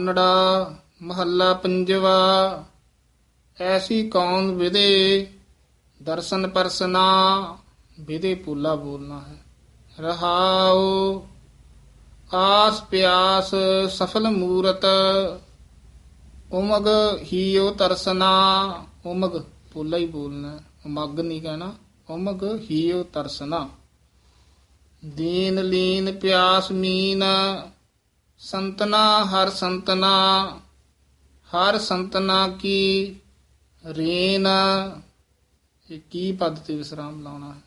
ਕਾਨੜਾ ਮਹੱਲਾ ਪੰਜਵਾ, ਐਸੀ ਕੌਣ ਵਿਦੇ ਦਰਸ਼ਨ ਪਰਸਨਾ ਵਿਦੇ ਪੂਲਾ ਬੋਲਣਾ ਹੈ। ਰਹਾਉ, ਆਸ ਪਿਆਸ ਸਫਲ ਮੂਰਤ, ਉਮਗ ਹੀਓ ਤਰਸਨਾ, ਉਮਗ ਪੂਲਾ ਹੀ ਬੋਲਣਾ ਉਮਗ ਨਹੀਂ ਕਹਿਣਾ, ਉਮਗ ਹੀਓ ਤਰਸਨਾ। ਦੀਨ ਲੀਨ ਪਿਆਸ ਮੀਨ ਸੰਤਨਾ ਹਰ ਸੰਤਨਾ ਹਰ ਸੰਤਨਾ ਕੀ ਰੇਨ। ਇਹ ਕੀ ਪਦ ਤੇ ਵਿਸਰਾਮ ਲਾਉਣਾ ਹੈ?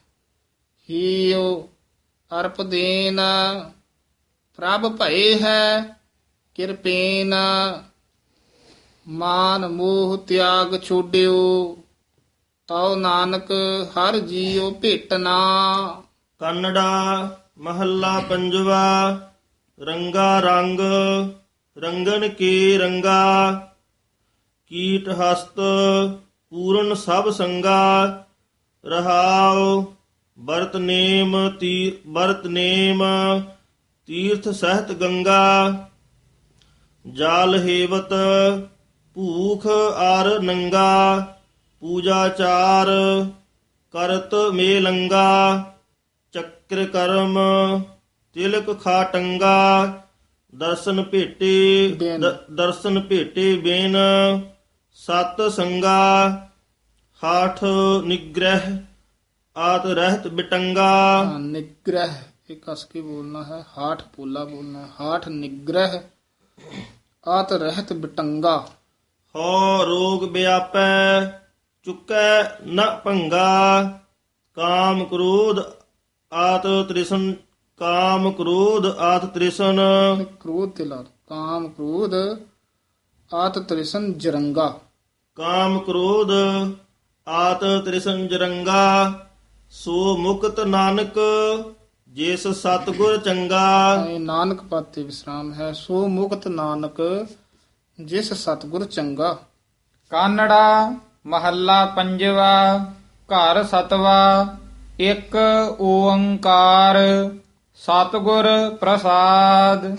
ਹੀਓ ਅਰਪ ਦੇਨ, ਪ੍ਰਭ ਭਏ ਹੈ ਕਿਰਪੇਨ ਮਾਨ ਮੋਹ ਤਿਆਗ ਛੋਡਿਓ, ਤਉ ਨਾਨਕ ਹਰ ਜੀਉ ਭੇਟਨਾ। ਕੰਨੜਾ ਮਹੱਲਾ ਪੰਜਵਾ ਰੰਗਾ ਰੰਗ ਰੰਗਨ ਕੇ ਰੰਗਾ, ਕੀਟ ਹਸਤ ਪੂਰਨ ਸਭ ਸੰਗਾ, ਰਹਾਉ ਬਰਤ ਨੇਮ ਤੀ ਬਰਤ ਨੇਮ, ਤੀਰਥ ਸਹਿਤ ਗੰਗਾ, ਜਾਲ ਹੇਵਤ, ਭੂਖ ਆਰ ਨੰਗਾ ਪੂਜਾਚਾਰ ਕਰਤ ਮੇਲੰਗਾ, ਚੱਕਰ ਕਰਮ ਤਿਲਕ ਖਾਟੰਗਾ ਦਰਸ਼ਨ ਭੇਟੇ ਬਿਨ। ਦ- ਦਰਸ਼ਨ ਭੇਟੇ ਬੇਨ ਸਤ ਸੰਗਾ ਹਾਠ ਨਿਗ੍ਰਹਿ ਆਤ ਰਹਿਤ ਬਿਟੰਗਾ ਹਾਂ, ਨਿਗ੍ਰਹ ਇਹ ਕਸ ਕੇ ਬੋਲਣਾ ਹੈ ਹਾਠ ਪੋਲਾ ਬੋਲਣਾ ਹੈ ਹਾਠ ਨਿਗ੍ਰਹ ਆਤ ਰਹਿਤ ਬਿਟੰਗਾ ਹੋ ਰੋਗ ਵਿਆਪੈ ਚੁਕੈ ਨ ਭੰਗਾ ਕਾਮ ਕ੍ਰੋਧ ਆਤ ਤ੍ਰਿਸ਼ਨ ਕਾਮ ਕ੍ਰੋਧ ਆਤ ਤ੍ਰਿਸ਼ਨ। ਕ੍ਰੋਧ ਤੇ ਲਾ। ਕਾਮ ਕ੍ਰੋਧ ਆਤ ਤ੍ਰਿਸ਼ਨ ਜਰੰਗਾ। ਕਾਮ ਕ੍ਰੋਧ ਆਤ ਤ੍ਰਿਸ਼ਨ ਜਰੰਗਾ। ਸੋ ਮੁਕਤ ਨਾਨਕ ਜਿਸ ਸਤਗੁਰ ਚੰਗਾ। ਇਹ ਨਾਨਕ ਪਦ ਤੇ ਵਿਸਰਾਮ ਹੈ। ਸੋ ਮੁਕਤ ਨਾਨਕ ਜਿਸ ਸਤਗੁਰ ਚੰਗਾ। ਕਾਨੜਾ ਮਹੱਲਾ ਪੰਜਵਾ ਘਰ ਸਤਵਾ ਇੱਕ ਓੰਕਾਰ। ਸਤਿਗੁਰ ਪ੍ਰਸਾਦ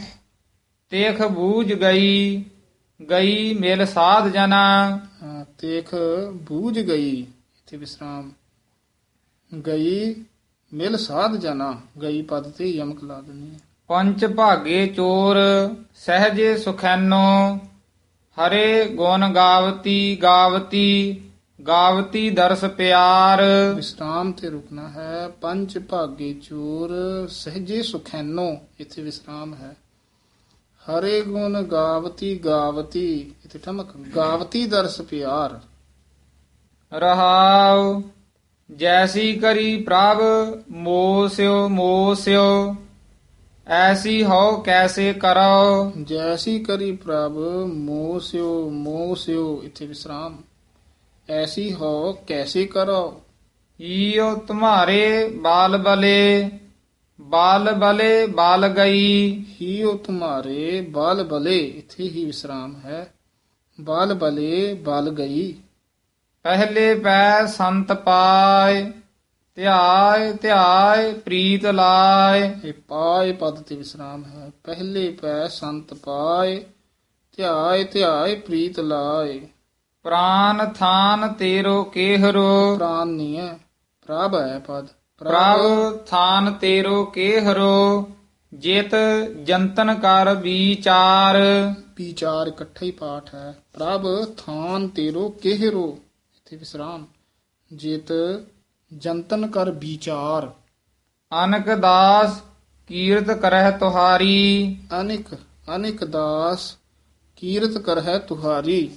ਤੇਖ ਬੂਝ ਗਈ ਗਈ ਮਿਲ ਸਾਧ ਜਨਾ। ਹਾਂ, ਤੇਖ ਬੂਝ ਗਈ ਇਥੇ ਵਿਸਰਾਮ। ਗਈ ਮਿਲ ਸਾਧ ਜਨਾ ਗਈ ਪਦ ਤੇ ਯਮਕ ਲਾ ਦੇਣੀ ਹੈ। ਪੰਚ ਭਾਗੇ ਚੋਰ ਸਹਜੇ ਸੁਖੈਨੋ ਹਰੇ ਗੁਣ ਗਾਵਤੀ ਗਾਵਤੀ ਗਾਵਤੀ ਦਰਸ ਪਿਆਰ। ਵਿਸਰਾਮ ਤੇ ਰੁਕਣਾ ਹੈ ਪੰਜ ਭਾਗੇ ਚੋਰ ਸਹਜੇ ਸੁਖੈਨੋ ਇੱਥੇ ਵਿਸਰਾਮ ਹੈ। ਹਰੇ ਗੁਣ ਗਾਵਤੀ ਗਾਵਤੀ ਇੱਥੇ ਠਮਕ ਗਾਵਤੀ ਦਰਸ ਪਿਆਰ। ਰਹਾਉ ਜੈਸੀ ਕਰੀ ਪ੍ਰਭ ਮੋਸਿਓ ਮੋਸਿਓ ਐਸੀ ਹੋ ਕੈਸੇ ਕਰੋ। ਜੈਸੀ ਕਰੀ ਪ੍ਰਭ ਮੋਹ ਸਿਓ ਮੋਹ ਸਿਓ ਇੱਥੇ ਵਿਸਰਾਮ। ਐਸੀ ਹੋ ਕੈਸੇ ਕਰੋ। ਈਓ ਤੁਮਾਰੇ ਬਾਲ ਬਲੇ ਬਾਲ ਬਲੇ ਬਾਲ ਗਈ। ਹੀ ਉਹ ਤੁਮਾਰੇ ਬਾਲ ਬਲੇ ਇੱਥੇ ਹੀ ਵਿਸਰਾਮ ਹੈ। ਬਾਲ ਬਲੇ ਬਲ ਗਈ। ਪਹਿਲੇ ਪੈ ਸੰਤ ਪਾਏ ਧਿਆਏ ਧਿਆਏ ਪ੍ਰੀਤ ਲਾਏ। ਇਹ ਪਾਏ ਪਦ ਤੇ ਵਿਸਰਾਮ ਹੈ। ਪਹਿਲੇ ਪੈ ਸੰਤ ਪਾਏ ਧਿਆਏ ਧਿਆਏ ਪ੍ਰੀਤ ਲਾਏ। ਪ੍ਰਾਨ ਥਾਨ ਤੇਰੋ ਕੇਹਰੋ। ਪ੍ਰਾਨ ਨਹੀਂ ਹੈ। ਪ੍ਰਭ ਹੈ ਪਦ। ਪ੍ਰਭ ਥਾਨ ਤੇਰੋ ਕੇਹਰੋ ਜਿਤ ਜੰਤਨ ਕਰ ਵਿਚਾਰ। ਵਿਚਾਰ ਇਕੱਠਾ ਹੀ ਪਾਠ ਹੈ। ਪ੍ਰਭ ਥਾਨ ਤੇਰੋ ਕਿਹਰੋ। ਇੱਥੇ ਵਿਸਰਾਮ। ਜਿਤ ਜੰਤਨ ਕਰ ਵਿਚਾਰ। ਅਨਕ ਦਾਸ ਕੀਰਤ ਕਰਹਿ ਤੁਹਾਰੀ। ਅਨਿਕ ਅਨਿਕ ਦਾਸ ਕੀਰਤ ਕਰਹਿ ਤੁਹਾਰੀ।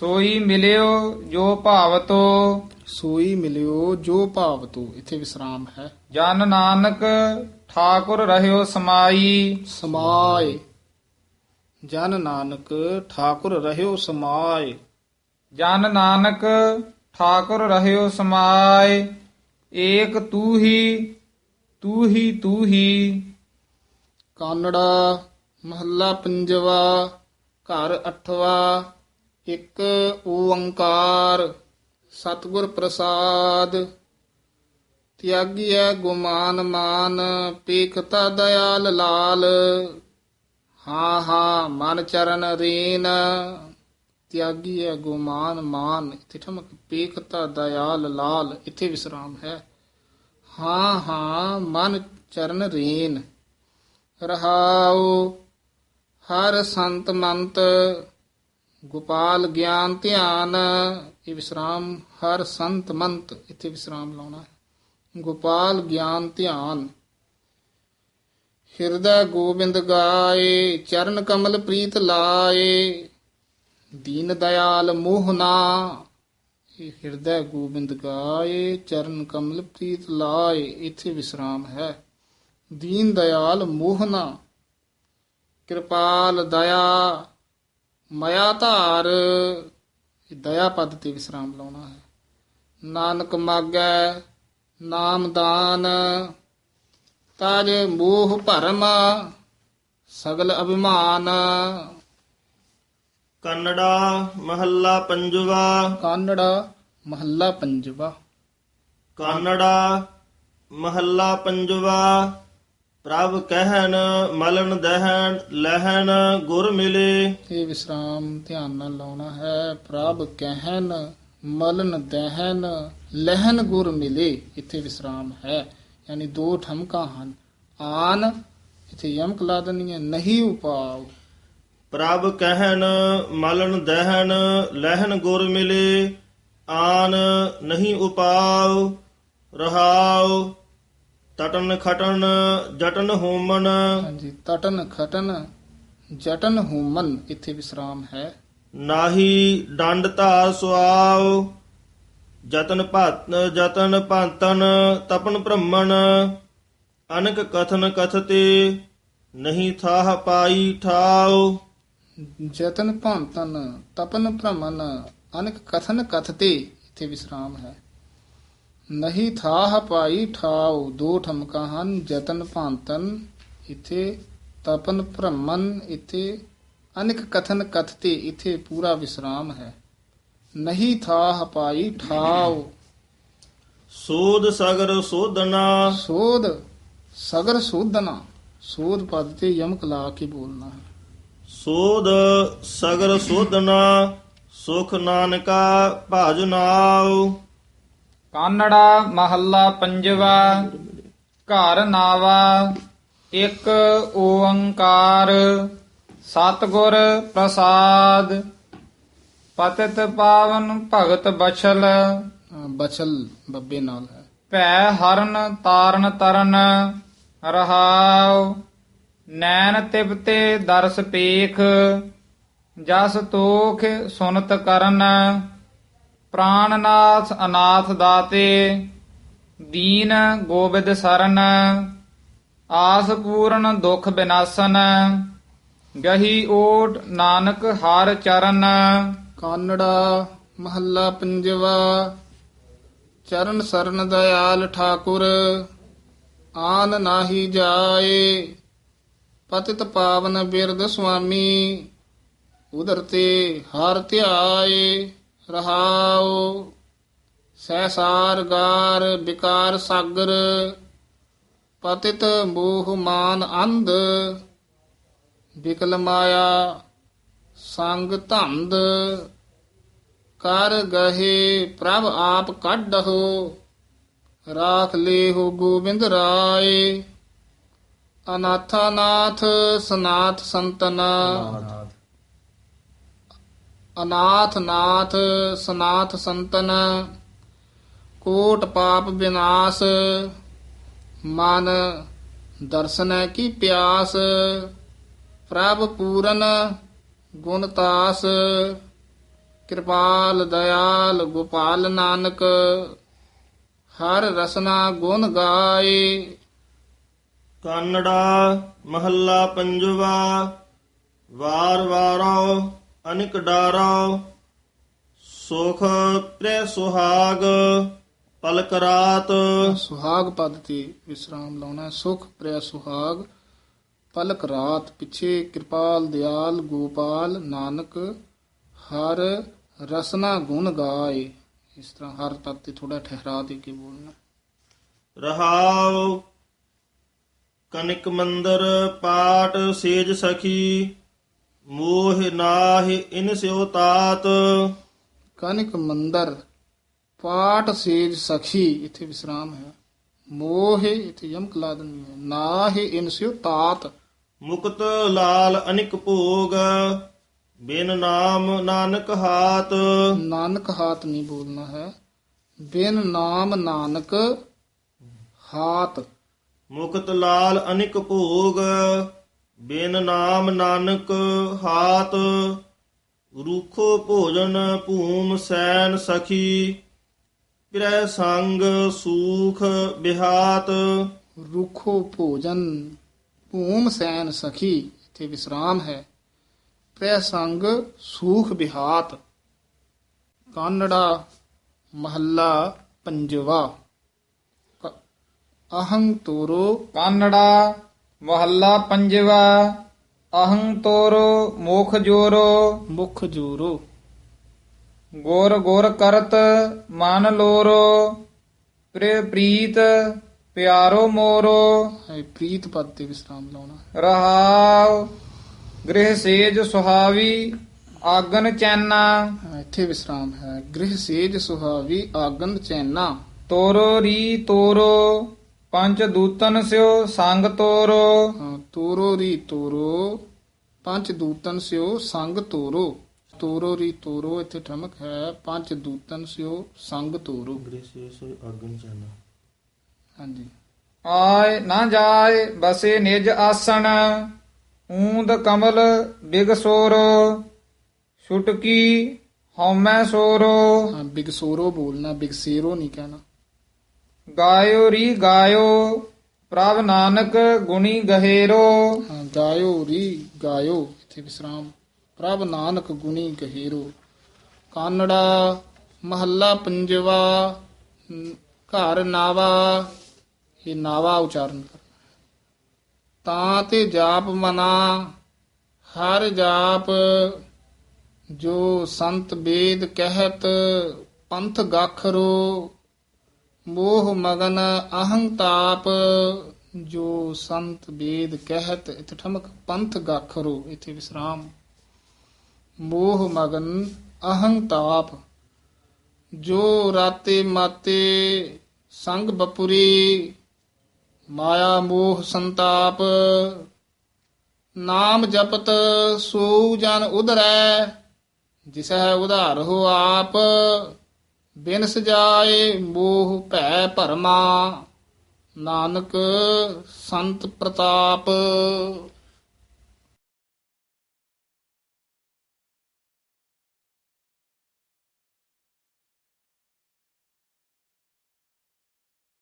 ਸੋਈ ਮਿਲਿਓ ਜੋ ਭਾਵਤੋ। ਸੋਈ ਮਿਲਿਓ ਜੋ ਭਾਵ ਤੋ ਇੱਥੇ ਵਿਸਰਾਮ ਹੈ। ਜਨ ਨਾਨਕ ਠਾਕੁਰ ਰਹਿਓ ਸਮਾਈ। ਸਮਾਏ। ਜਨ ਨਾਨਕ ਠਾਕੁਰ ਰਹਿਓ ਸਮਾਏ। ਜਨ ਨਾਨਕ ਠਾਕੁਰ ਰਹਿਓ ਸਮਾਏ। ਏਕ ਤੂ ਹੀ ਤੂ ਹੀ ਤੂ ਹੀ ਕਾਨੜਾ ਮਹੱਲਾ ਪੰਜਵਾ ਘਰ ਅਠਵਾ। ਇੱਕ ਓੰਕਾਰ, ਸਤਿਗੁਰ ਪ੍ਰਸਾਦ। ਤਿਆਗੀਐ ਗੁਮਾਨ ਮਾਨ ਪੇਖਤਾ ਦਇਆਲ ਲਾਲ। ਹਾਂ ਹਾਂ, ਮਨ ਚਰਨ ਰੀਨ। ਤਿਆਗੀ ਹੈ ਗੁਮਾਨ ਮਾਨ, ਇੱਥੇ ਠਮਕ ਪੇਖਤਾ ਦਇਆਲ ਲਾਲ। ਇੱਥੇ ਵਿਸਰਾਮ ਹੈ। ਹਾਂ ਹਾਂ, ਮਨ ਚਰਨ ਰੀਨ। ਰਹਾਉ, ਹਰ ਸੰਤ ਮੰਤ ਗੋਪਾਲ ਗਿਆਨ ਧਿਆਨ, ਇਹ ਵਿਸਰਾਮ, ਹਰ ਸੰਤ ਮੰਤ, ਇੱਥੇ ਵਿਸਰਾਮ ਲਾਉਣਾ ਹੈ। ਗੋਪਾਲ ਗਿਆਨ ਧਿਆਨ। ਹਿਰਦਾ ਗੋਬਿੰਦ ਗਾਏ, ਚਰਨ ਕਮਲ ਪ੍ਰੀਤ ਲਾਏ, ਦੀਨ ਦਇਆਲ ਮੋਹਨਾ ਇਹ ਹਿਰਦਾ ਗੋਬਿੰਦ ਗਾਏ, ਚਰਨ ਕਮਲ ਪ੍ਰੀਤ ਲਾਏ, ਇੱਥੇ ਵਿਸਰਾਮ ਹੈ। ਦੀਨ ਦਇਆਲ ਮੋਹਨਾ ਕਿਰਪਾਲ ਦਇਆ ਮਇਆ ਧਾਰ ਦਇਆ ਪਦ ਤੇ ਵਿਸਰਾਮ ਲਾਉਣਾ ਹੈ। ਨਾਨਕ ਮਾਗੈ ਨਾਮਦਾਨ ਤਾਜ ਮੋਹ ਭਰਮ ਸਗਲ ਅਭਿਮਾਨ। ਕੰਨੜਾ ਮਹੱਲਾ ਪੰਜਵਾ। ਕਾਨੜਾ ਮਹੱਲਾ ਪੰਜਵਾ। ਕਾਨੜਾ ਮਹੱਲਾ ਪੰਜਵਾ। ਪ੍ਰਭ ਕਹਿਨ ਮਲਨ ਦਹਿਨ ਲਹਿਨ ਗੁਰ ਮਿਲੇ। ਇਹ ਵਿਸਰਾਮ ਧਿਆਨ ਨਾਲ ਲਾਉਣਾ ਹੈ। ਪ੍ਰਭ ਕਹਿਨ ਮਲਨ ਦਹਿਨ ਲਹਿਨ ਗੁਰ ਮਿਲੇ। ਇੱਥੇ ਵਿਸਰਾਮ ਹੈ। ਯਾਨੀ ਦੋ ਠਮਕਾਂ ਹਨ। ਆਨ ਇੱਥੇ ਯਮਕ ਲਾ ਦੇਣੀ ਹੈ। ਨਹੀਂ ਉਪਾਉ। ਪ੍ਰਭ ਕਹਿਨ ਮਲਨ ਦਹਿਨ ਲਹਿਨ ਗੁਰ ਮਿਲੇ। ਆਨ ਨਹੀਂ ਉਪਾਉ। ਰਹਾਉ। ਤਟਨ ਖਟਨ ਜਟਨ ਹੋਮਨ। ਹਾਂਜੀ ਤਟਨ ਖਟਨ ਜਟਨ ਹੂਮਨ ਇੱਥੇ ਵਿਸਰਾਮ ਹੈ। ਨਾਹੀ ਡੰਡ ਧਾਰ ਸੁਆਉ ਜਤਨ ਭਤ ਜਤਨ ਭੰਤਨ ਤਪਨ ਬ੍ਰਹਮਣ ਅਨਕ ਕਥਨ ਕਥਤੇ ਨਹੀਂ ਥਾਹ ਪਾਈ ਠਾਉ। ਜਤਨ ਭੰਤਨ ਤਪਨ ਭ੍ਰਮਨ ਅਨਕ ਕਥਨ ਕਥਤੇ ਇੱਥੇ ਵਿਸਰਾਮ ਹੈ। ਨਹੀਂ ਥਾਹ ਪਾਈ ਠਾਉ ਦੋ ਠਮਕਾਂ ਹਨ ਜਤਨ ਭੰਤਨ ਇੱਥੇ ਤਪਨ ਭ੍ਰਮਨ ਇੱਥੇ ਅਨਕ ਕਥਨ ਕਥਤੇ ਇੱਥੇ ਪੂਰਾ ਵਿਸਰਾਮ ਹੈ। ਨਹੀਂ ਥਾਹ ਪਾਈ ਠਾਉ। ਸੋਧ ਸਗਰ ਸੋਧਨਾ ਸੋਧ ਸਗਰ ਸੋਧਨਾ ਸੋਧ ਪਦ ਤੇ ਯਮਕ ਲਾ ਕੇ ਬੋਲਣਾ ਹੈ। ਸੋਧ ਸਗਰ ਸੋਧਨਾ ਸੁਖ ਨਾਨਕਾ ਭਜ ਨਾਉ। ਕਾਨੜਾ ਮਹੱਲਾ ਪੰਜਵਾ ਘਰ ਨਾਵਾ ਇੱਕ ਓੰਕਾਰ ਸਤਿਗੁਰ ਪ੍ਰਸਾਦ ਪਤਿਤ ਪਾਵਨ ਭਗਤ ਬਛਲ। ਬਚਲ ਬੱਬੇ ਨਾਲ ਹੈ। ਭੈ ਹਰਨ ਤਾਰਨ ਤਰਨ ਰਹਾਉ ਨੈਣ ਤਿਬਤੇ ਦਰਸ ਪੇਖ ਜਸ ਤੋਖ ਸੁਨਤ ਕਰਨ। ਪ੍ਰਾਨਨਾਥ ਅਨਾਥ ਦਾਤੇ, ਦੀਨ ਗੋਬਿੰਦ ਸਰਨ, ਆਸ ਪੂਰਨ ਦੁਖ ਬਿਨਾਸਨ, ਗਹੀ ਓਟ ਨਾਨਕ ਹਰ ਚਰਨ, ਕਾਨੜਾ ਮਹੱਲਾ ਪੰਜਵਾ, ਚਰਨ ਸਰਨ ਦਇਆਲ ਠਾਕੁਰ, ਆਨ ਨਾਹੀ ਜਾਏ, ਪਤਿਤ ਪਾਵਨ ਬਿਰਦ ਸੁਆਮੀ ਉਦਰ ਤੇ ਹਰ ਧਿਆਏ। ਰਹਾਉ, ਸਹਿਸਾਰ ਗਾਰ, ਵਿਕਾਰ ਸਾਗਰ, ਪਤਿਤ ਮੋਹ ਮਾਨ ਅੰਧ, ਵਿਕਲ ਮਾਇਆ, ਸੰਗ ਧੰਦ, ਕਰ ਗਹੇ ਪ੍ਰਭ ਆਪ ਕੱਢੋ ਰਾਖ ਲੇਹੁ ਗੋਬਿੰਦ ਰਾਏ। ਅਨਾਥਾਨਾਥ, ਸਨਾਥ ਸੰਤਨਾ। ਅਨਾਥ ਨਾਥ ਸਨਾਥ ਸੰਤਨ, ਕੋਟ ਪਾਪ ਵਿਨਾਸ਼ ਮਨ ਦਰਸ਼ਨ ਕੀ ਪਿਆਸ, ਪ੍ਰਭ ਪੂਰਨ ਗੁਣਤਾਸ ਕਿਰਪਾਲ ਦਇਆਲ ਗੋਪਾਲ ਨਾਨਕ, ਹਰ ਰਸਨਾ ਗੁਣ ਗਾਏ। ਕਾਨੜਾ ਮਹੱਲਾ ਪੰਜਵਾ, ਵਾਰ ਵਾਰੋ। ਅਨਿਕ ਡਾਰੋ ਸੁਖ ਪ੍ਰੇ ਸੁਹਾਗ ਪਲਕ ਰਾਤ। ਸੁਹਾਗ ਪਦ ਤੇ ਵਿਸਰਾਮ ਲਾਉਣਾ। ਸੁਖ ਪ੍ਰਿਆ ਸੁਹਾਗ ਪਲਕ ਰਾਤ। ਪਿੱਛੇ ਕਿਰਪਾਲ ਦਿਆਲ ਗੋਪਾਲ ਨਾਨਕ ਹਰ ਰਸਨਾ ਗੁਣ ਗਾਏ। ਇਸ ਤਰ੍ਹਾਂ ਹਰ ਤਤ ਤੇ ਥੋੜਾ ਠਹਿਰਾ ਦੇ ਕੇ ਬੋਲਣਾ। ਰਹਾਉ ਕਨਿਕ ਮੰਦਰ ਪਾਟ ਸੇਜ ਸਖੀ। ਮੋਹ ਨਾਹਿ ਇਨ ਸਿਉ ਤਾਤ। ਕਨਿਕ ਮੰਦਰ ਪਾਟ ਸੇਜ ਸਖੀ ਇੱਥੇ ਵਿਸਰਾਮ ਹੈ। ਮੋਹ ਇੱਥੇ ਯਮਕ ਲਾ ਦੇਣੀ ਹੈ। ਨਾ ਹੀ ਇਨਸਿਉ ਤਾਤ। ਮੁਕਤ ਲਾਲ ਅਨਿਕ ਭੋਗ ਬਿਨ ਨਾਮ ਨਾਨਕ ਹਾਤ। ਨਾਨਕ ਹਾਤ ਨਹੀਂ ਬੋਲਣਾ ਹੈ। ਬਿਨ ਨਾਮ ਨਾਨਕ ਹਾਤ। ਮੁਕਤ ਲਾਲ ਅਨਿਕ ਭੋਗ ਬਿਨ ਨਾਮ ਨਾਨਕ ਹਾਤ, ਰੂਖੋ ਭੋਜਨ ਭੂਮ ਸੈਨ ਸਖੀ ਪਿਰੈ ਸੰਗ ਸੂਖ ਬਿਹਾਤ। ਰੁਖੋ ਭੋਜਨ ਭੂਮ ਸੈਨ ਸਖੀ, ਇੱਥੇ ਵਿਸਰਾਮ ਹੈ। ਪ੍ਰੈ ਸੰਗ ਸੂਖ ਬਿਹਾਤ। ਕਾਨੜਾ ਮਹੱਲਾ ਪੰਜਵਾ। ਕ- ਅਹੰ ਤੋਰੋ ਕਾਨੜਾ ਮਹੱਲਾ ਪੰਜਵਾ ਅਹੰ ਤੋਰੋ ਮੁਖ ਜੋਰੋ। ਮੁਖ ਜੋਰੋ। ਗੁਰ ਗੁਰ ਕਰਤ ਮਨ ਲੋਰੋ। ਪ੍ਰਿਯ ਪ੍ਰੀਤ ਪਿਆਰੋ ਮੋਰੋ। ਹੈ ਪ੍ਰੀਤ ਪਦ ਤੇ ਵਿਸਰਾਮ ਲਾਉਣਾ। ਰਹਾਉ ਗ੍ਰਹਿ ਸੇਜ ਸੁਹਾਵੀ ਆਗਨ ਚੈਨਾ। ਹਾਂ, ਇੱਥੇ ਵਿਸਰਾਮ ਹੈ। ਗ੍ਰਹਿ ਸੇਜ ਸੁਹਾਵੀ ਆਗਨ ਚੈਨਾ। ਤੋਰੋ ਰੀ ਤੋਰੋ। ਪੰਜ ਦੂਤਨ ਸਿਓ ਸੰਗ ਤੋਰੋ। ਹਾਂ, ਤੋਰੋ ਰੀ ਤੋਰੋ। ਪੰਜ ਦੂਤਨ ਸਿਓ ਸੰਗ ਤੋਰੋ। ਤੋਰੋ ਰੀ ਤੋਰੋ ਇੱਥੇ ਠਮਕ ਹੈ। ਪੰਜ ਦੂਤਨ ਸਿਓ ਸੰਗ ਤੋਰੋ। ਹਾਂਜੀ। ਆਏ ਨਾ ਜਾਏ ਬਸੇ ਨਿਜ ਆਸਣ। ਊਂਦ ਕਮਲ ਬਿਗਸੋਰੋ ਛੁਟਕੀ ਹਉਮੈ ਸੋਰੋ। ਹਾਂ ਬਿਗਸੋਰੋ ਬੋਲਣਾ ਬਿਗਸੇਰੋ ਨਹੀਂ ਕਹਿਣਾ। ਗਾਇਓ ਰੀ ਗਾਇਓ, ਪ੍ਰਭ ਨਾਨਕ ਗੁਣੀ ਗਹੇਰੋ। ਹਾਂ, ਗਾਇਓ ਰੀ ਗਾਇਓ, ਇੱਥੇ ਵਿਸਰਾਮ। ਪ੍ਰਭ ਨਾਨਕ ਗੁਣੀ ਗਹੀਰੋ। ਕਾਨੜਾ ਮਹੱਲਾ ਪੰਜਵਾ, ਨ- ਘਰ ਨਾਵਾ। ਇਹ ਨਾਵਾ ਉਚਾਰਨ ਕਰਨਾ। ਤਾਂ ਤੇ ਜਾਪ ਮਨਾ, ਹਰ ਜਾਪ ਜੋ ਸੰਤ ਵੇਦ ਕਹਿਤ, ਪੰਥ ਗਾਖਰੋ। ਮੋਹ ਮਗਨ ਅਹੰਤਾਪ ਜੋ ਸੰਤ ਵੇਦ ਕਹਿਤ, ਇਥੇ ਠਮਕ ਪੰਥ ਗਾਖਰੋ, ਇਥੇ ਵਿਸਰਾਮ। ਮੋਹ ਮਗਨ ਅਹੰਤਾਪ ਜੋ ਰਾਤੇ ਮਾਤੇ ਸੰਗ ਬਪੁਰੀ, ਮਾਇਆ ਮੋਹ ਸੰਤਾਪ। ਨਾਮ ਜਪਤ ਸੋ ਜਨ ਉਧਰੈ, ਜਿਸਹਿ ਉਧਾਰ ਹੋ ਆਪ। ਬਿਨ ਸਜਾਏ ਮੋਹ ਭੈ ਭਰਮਾ। ਨਾਨਕ ਸੰਤ ਪ੍ਰਤਾਪ।